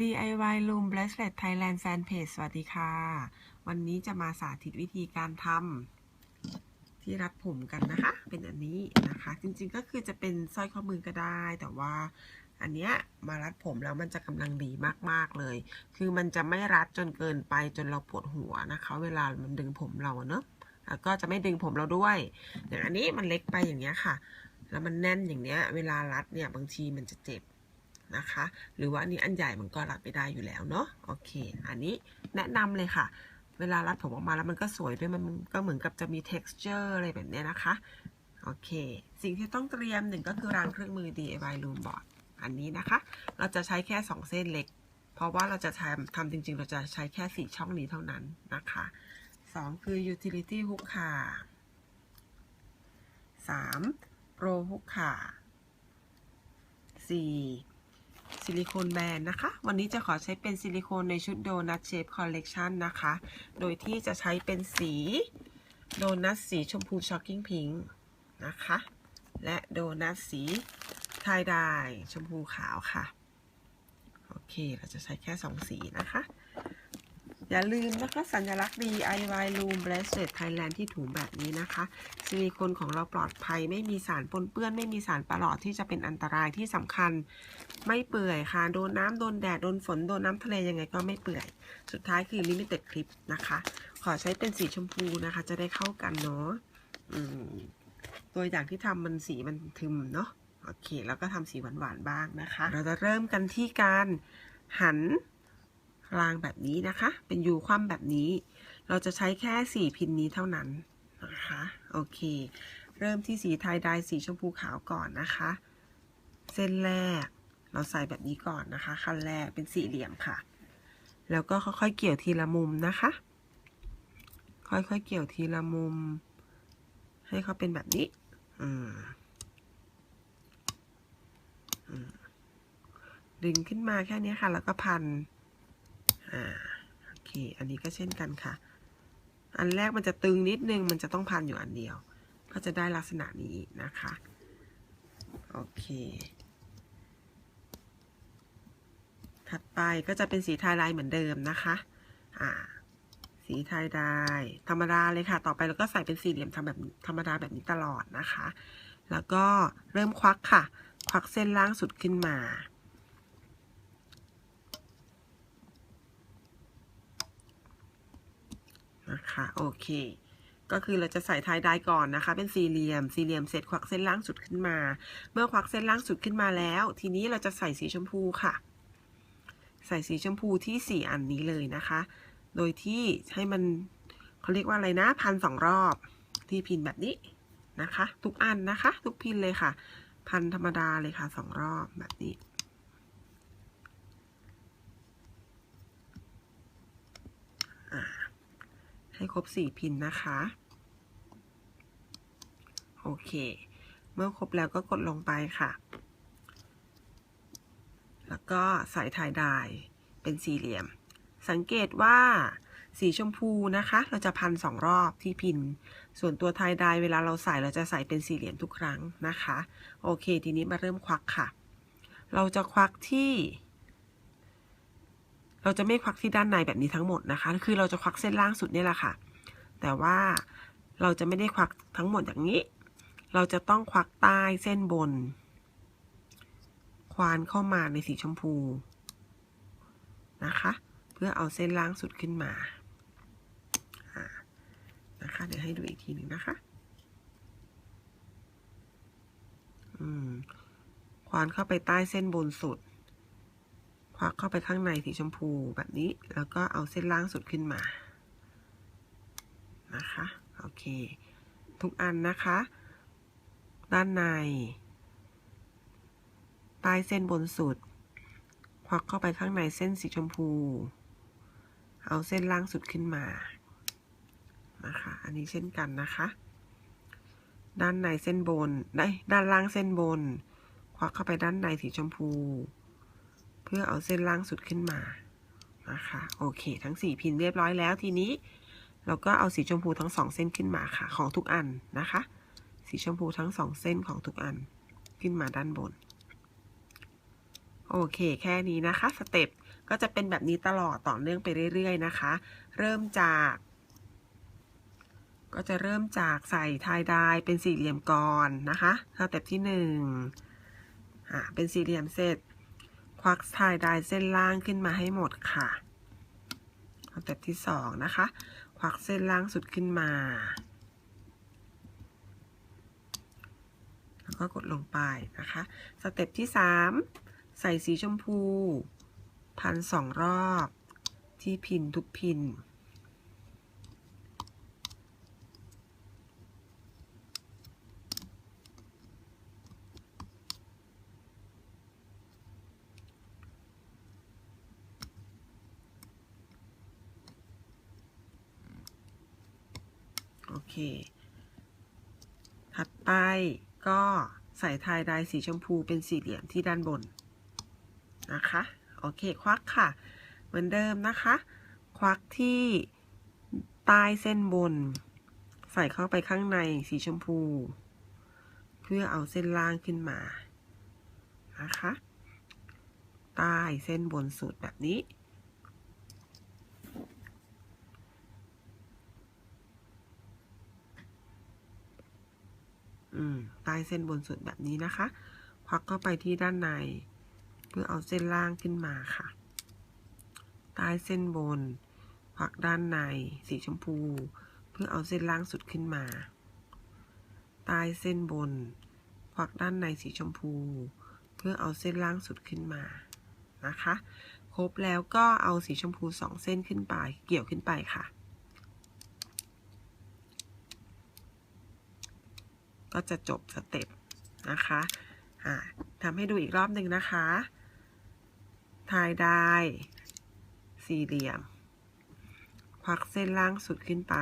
DIY Room Bracelet Thailand Fanpage สวัสดีค่ะ วันนี้จะมาสาธิตวิธีการทำที่รัดผมกันนะคะ เป็นอันนี้นะคะ จริงๆก็คือจะเป็นสร้อยข้อมือก็ได้ แต่ว่าอันเนี้ยมารัดผมแล้วมันจะกำลังดีมากๆเลย คือมันจะไม่รัดจนเกินไปจนเราปวดหัวนะคะ เวลามันดึงผมเราเนอะแล้วก็จะไม่ดึงผมเราด้วยอย่างอันนี้มันเล็กไปอย่างเงี้ยค่ะ แล้วมันแน่นอย่างเนี้ย เวลารัดเนี่ยบางทีมันจะเจ็บ นะคะ หรือว่าอันนี้อันใหญ่มันก็รัดไม่ได้อยู่แล้วเนาะโอเค อันนี้แนะนำเลยค่ะ เวลารัดผมออกมาแล้วมันก็สวยด้วยมันก็เหมือนกับจะมี texture อะไรแบบเนี้ยนะคะโอเค สิ่งที่ต้องเตรียมหนึ่งก็คือรางเครื่องมือ DIY Room Board อันนี้นะคะ เราจะใช้แค่ 2 เส้นเล็ก เพราะว่าเราจะทำทำจริง ๆ เราจะใช้แค่ 4 ช่องนี้เท่านั้นนะคะ 2 คือ utility hook ค่ะ 3 pro hook ค่ะ 4 ซิลิโคนแบนนะคะ วันนี้จะขอใช้เป็นซิลิโคนในชุดโดนัทเชฟคอลเลกชันนะคะ โดยที่จะใช้เป็นสีโดนัทสีชมพูช็อกกิ้งพิงค์นะคะ และโดนัทสีไทยดายชมพูขาวค่ะ โอเค เราจะใช้แค่2สีนะคะ อย่าลืมนะคะสัญลักษณ์ DIY Room Bracelet Thailand ที่ถุงแบบนี้นะคะ ซิลิโคนของเราปลอดภัยไม่มีสารปนเปื้อน ไม่มีสารประหลอดที่จะเป็นอันตรายที่สำคัญ ไม่เปื่อยค่ะ โดนน้ำโดนแดด โดนฝน โดนน้ำทะเลยังไงก็ไม่เปื่อย สุดท้ายคือ Limited Clip นะคะ ขอใช้เป็นสีชมพูนะคะ จะได้เข้ากันเนาะตัวอย่างที่ทำมันสีมันทึมเนาะ โอเค แล้วก็ทำสีหวานๆบ้างนะคะ เราจะเริ่มกันที่การหันรางแบบนี้นะคะ เป็นยูคว่ำแบบนี้ เราจะใช้แค่4พินนี้เท่านั้นนะคะ โอเค เริ่มที่สีไทยดายสีชมพูขาวก่อนนะคะ เส้นแรก เราใส่แบบนี้ก่อนนะคะขั้นแรกเป็นสี่เหลี่ยมค่ะ แล้วก็ค่อยๆเกี่ยวทีละมุมนะคะ ค่อยๆเกี่ยวทีละมุม ให้เขาเป็นแบบนี้อืมดึงขึ้นมาแค่นี้ค่ะ แล้วก็พัน อ่า โอเค อันนี้ก็เช่นกันค่ะ อันแรกมันจะตึงนิดนึง มันจะต้องพันอยู่อันเดียว ก็จะได้ลักษณะนี้นะคะ โอเค ถัดไปก็จะเป็นสีไทยลายเหมือนเดิมนะคะอ่าสีไทยได้ธรรมดาเลยค่ะ ต่อไปเราก็ใส่เป็นสี่เหลี่ยมทำแบบธรรมดาแบบนี้ตลอดนะคะ แล้วก็เริ่มควักค่ะ ควักเส้นล่างสุดขึ้นมา นะคะ โอเค ก็คือเราจะใส่ท้ายได้ก่อนนะคะ เป็นสี่เหลี่ยม สี่เหลี่ยมเสร็จควักเส้นล่างสุดขึ้นมา เมื่อควักเส้นล่างสุดขึ้นมาแล้ว ทีนี้เราจะใส่สีชมพูค่ะ ใส่สีชมพูที่สี่อันนี้เลยนะคะ โดยที่ให้มันเขาเรียกว่าอะไรนะพันสองรอบที่พินแบบนี้นะคะ ทุกอันนะคะ ทุกพินเลยค่ะ พันธรรมดาเลยค่ะสองรอบแบบนี้ให้ครบสี่พินนะคะ โอเค เมื่อครบแล้วก็กดลงไปค่ะ แล้วก็ใส่ายดายเป็นสี่เหลี่ยม สังเกตว่าสีชมพูนะคะ เราจะพันสองรอบที่พิน ส่วนตัวไทยดายเวลาเราใส่เราจะใส่เป็นสี่เหลี่ยมทุกครั้งนะคะ โอเค ทีนี้มาเริ่มควักค่ะ เราจะควักที่ เราจะไม่ควักที่ด้านในแบบนี้ทั้งหมดนะคะ คือเราจะควักเส้นล่างสุดนี่แหละค่ะ แต่ว่าเราจะไม่ได้ควักทั้งหมดอย่างนี้ เราจะต้องควักใต้เส้นบน ควานเข้ามาในสีชมพูนะคะ เพื่อเอาเส้นล่างสุดขึ้นมานะคะ เดี๋ยวให้ดูอีกทีหนึ่งนะคะควานเข้าไปใต้เส้นบนสุด ควักเข้าไปข้างในสีชมพูแบบนี้ แล้วก็เอาเส้นล่างสุดขึ้นมา นะคะ โอเค ทุกอันนะคะ ด้านใน ใต้เส้นบนสุด ควักเข้าไปข้างในเส้นสีชมพู เอาเส้นล่างสุดขึ้นมา นะคะ อันนี้เช่นกันนะคะ ด้านในเส้นบน ได้ด้านล่างเส้นบน ควักเข้าไปด้านในสีชมพู เพื่อเอาเส้นล่างสุดขึ้นมา นะคะ โอเค ทั้ง 4 พินเรียบร้อยแล้วทีนี้ เราก็เอาสีชมพูทั้งสองเส้นขึ้นมาค่ะ ของทุกอันนะคะ สีชมพูทั้งสองเส้นของทุกอันขึ้นมาด้านบน โอเค แค่นี้นะคะสเต็ปก็จะเป็นแบบนี้ตลอดต่อเนื่องไปเรื่อยๆนะคะ เริ่มจาก ก็จะเริ่มจากใส่ทายดายเป็นสี่เหลี่ยมก่อนนะคะสเต็ปที่หนึ่งอ่าเป็นสี่เหลี่ยมเสร็จ ควักทายดายเส้นล่างขึ้นมาให้หมดค่ะสเต็ปที่สองนะคะ ควักเส้นล่างสุดขึ้นมาแล้วก็กดลงไปนะคะ สเต็ปที่สาม ใส่สีชมพู พันสองรอบ ที่พินทุกพิน โอเค ถัดไปก็ใส่ทายดายสีชมพูเป็นสี่เหลี่ยมที่ด้านบน นะคะ โอเค ควักค่ะ เหมือนเดิมนะคะ ควักที่ใต้เส้นบน ใส่เข้าไปข้างในสีชมพู เพื่อเอาเส้นล่างขึ้นมา นะคะ ใต้เส้นบนสุดแบบนี้ใต้เส้นบนสุดแบบนี้นะคะ ควักเข้าไปที่ด้านใน พื่อเอาเส้นล่างขึ้นมาค่ะ ใต้เส้นบนควักด้านในสีชมพู เพื่อเอาเส้นล่างสุดขึ้นมา ใต้เส้นบนควักด้านในสีชมพู เพื่อเอาเส้นล่างสุดขึ้นมานะคะ ครบแล้วก็เอาสีชมพูสองเส้นขึ้นไป เกี่ยวขึ้นไปค่ะ ก็จะจบสเต็ปนะคะทำให้ดูอีกรอบหนึ่งนะคะ ทายได้ สี่เหลี่ยมควักเส้นล่างสุดขึ้นไป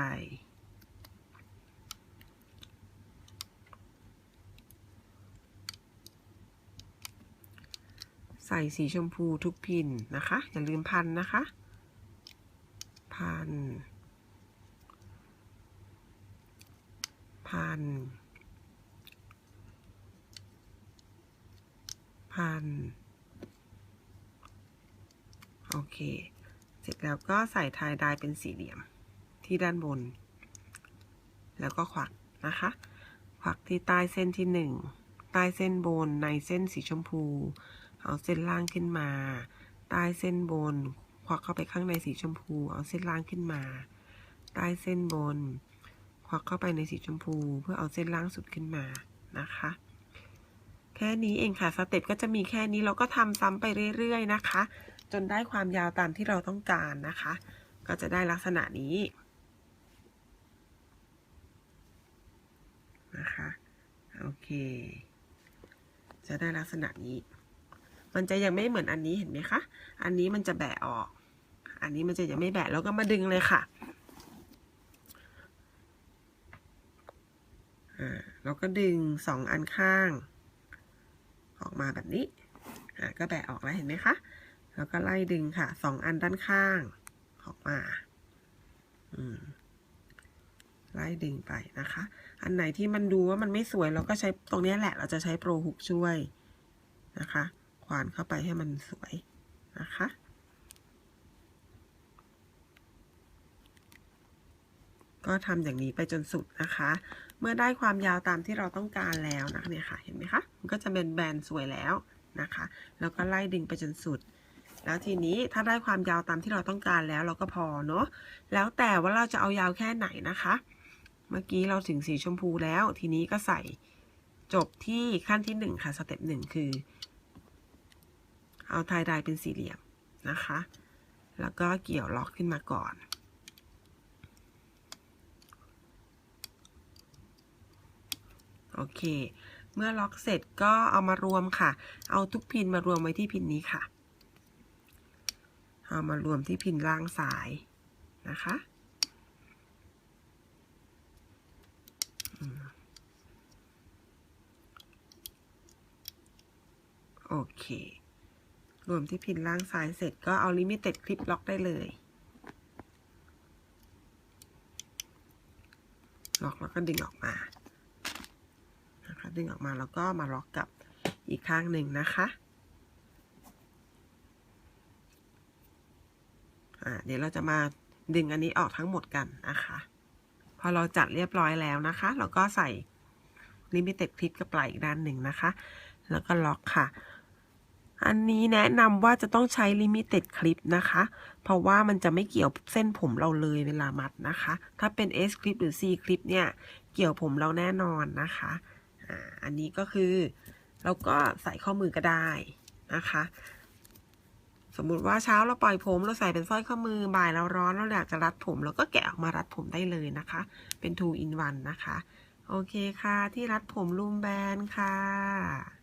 ใส่สีชมพูทุกพินนะคะ อย่าลืมพันนะคะ พัน พัน พัน โอเค เสร็จแล้วก็ใส่ทายดายเป็นสี่เหลี่ยมที่ด้านบน แล้วก็ควักนะคะควักที่ใต้เส้นที่หนึ่งใต้เส้นบนในเส้นสีชมพู เอาเส้นล่างขึ้นมา ใต้เส้นบน ควักเข้าไปข้างในสีชมพู เอาเส้นล่างขึ้นมา ใต้เส้นบน ควักเข้าไปในสีชมพู เพื่อเอาเส้นล่างสุดขึ้นมานะคะ แค่นี้เองค่ะ สเต็ปก็จะมีแค่นี้เราก็ทำซ้ำไปเรื่อยๆนะคะ จนได้ความยาวตามที่เราต้องการนะคะ ก็จะได้ลักษณะนี้นะคะโอเค จะได้ลักษณะนี้ มันจะยังไม่เหมือนอันนี้เห็นไหมคะ อันนี้มันจะแบะออก อันนี้มันจะยังไม่แบะแล้วก็มาดึงเลยค่ะอ่าแล้วก็ดึงสองอันข้าง ออกมาแบบนี้อ่าก็แบะออกแล้วเห็นไหมคะ แล้วก็ไล่ดึงค่ะสองอันด้านข้างออกมาไล่ดึงไปนะคะ อันไหนที่มันดูว่ามันไม่สวยเราก็ใช้ตรงนี้แหละ เราจะใช้โปรฮุกช่วยนะคะควานเข้าไปให้มันสวยนะคะก็ทำอย่างนี้ไปจนสุดนะคะ เมื่อได้ความยาวตามที่เราต้องการแล้วนะคะเนี่ยค่ะ เห็นไหมคะ มันก็จะเป็นแบนสวยแล้วนะคะ แล้วก็ไล่ดึงไปจนสุด แล้วทีนี้ถ้าได้ความยาวตามที่เราต้องการแล้วเราก็พอเนาะแล้วแต่ว่าเราจะเอายาวแค่ไหนนะคะ เมื่อกี้เราถึงสีชมพูแล้ว ทีนี้ก็ใส่จบที่ขั้นที่หนึ่งค่ะสเต็ปหนึ่งคือ เอาทายดายเป็นสี่เหลี่ยมนะคะ แล้วก็เกี่ยวล็อกขึ้นมาก่อนโอเค เมื่อล็อกเสร็จก็เอามารวมค่ะ เอาทุกพินมารวมไว้ที่พินนี้ค่ะ เอามารวมที่พินล่างซ้ายนะคะโอเค รวมที่พินล่างซ้ายเสร็จก็เอาลิมิเต็ดคลิปล็อกได้เลย ล็อกแล้วก็ดึงออกมา นะคะ ดึงออกมาแล้วก็มาล็อกกับอีกข้างหนึ่งนะคะ อ่าเดี๋ยวเราจะมาดึงอันนี้ออกทั้งหมดกันนะคะพอเราจัดเรียบร้อยแล้วนะคะ เราก็ใส่ลิมิเต็ดคลิปกับปลายอีกด้านหนึ่งนะคะ แล้วก็ล็อกค่ะ อันนี้แนะนำว่าจะต้องใช้ลิมิเต็ดคลิปนะคะ เพราะว่ามันจะไม่เกี่ยวเส้นผมเราเลยเวลามัดนะคะ ถ้าเป็น S คลิปหรือ C คลิปเนี่ย เกี่ยวผมเราแน่นอนนะคะอันนี้ก็คือเราก็ใส่ข้อมือก็ได้นะคะ สมมุติว่าเช้าเราปล่อยผมเราใส่เป็นสร้อยข้อมือบ่ายเราร้อนเราอยากจะรัดผมเราก็แกะออกมารัดผมได้เลยนะคะ เป็น two in one นะคะ โอเคค่ะ ที่รัดผมลูมแบนค่ะ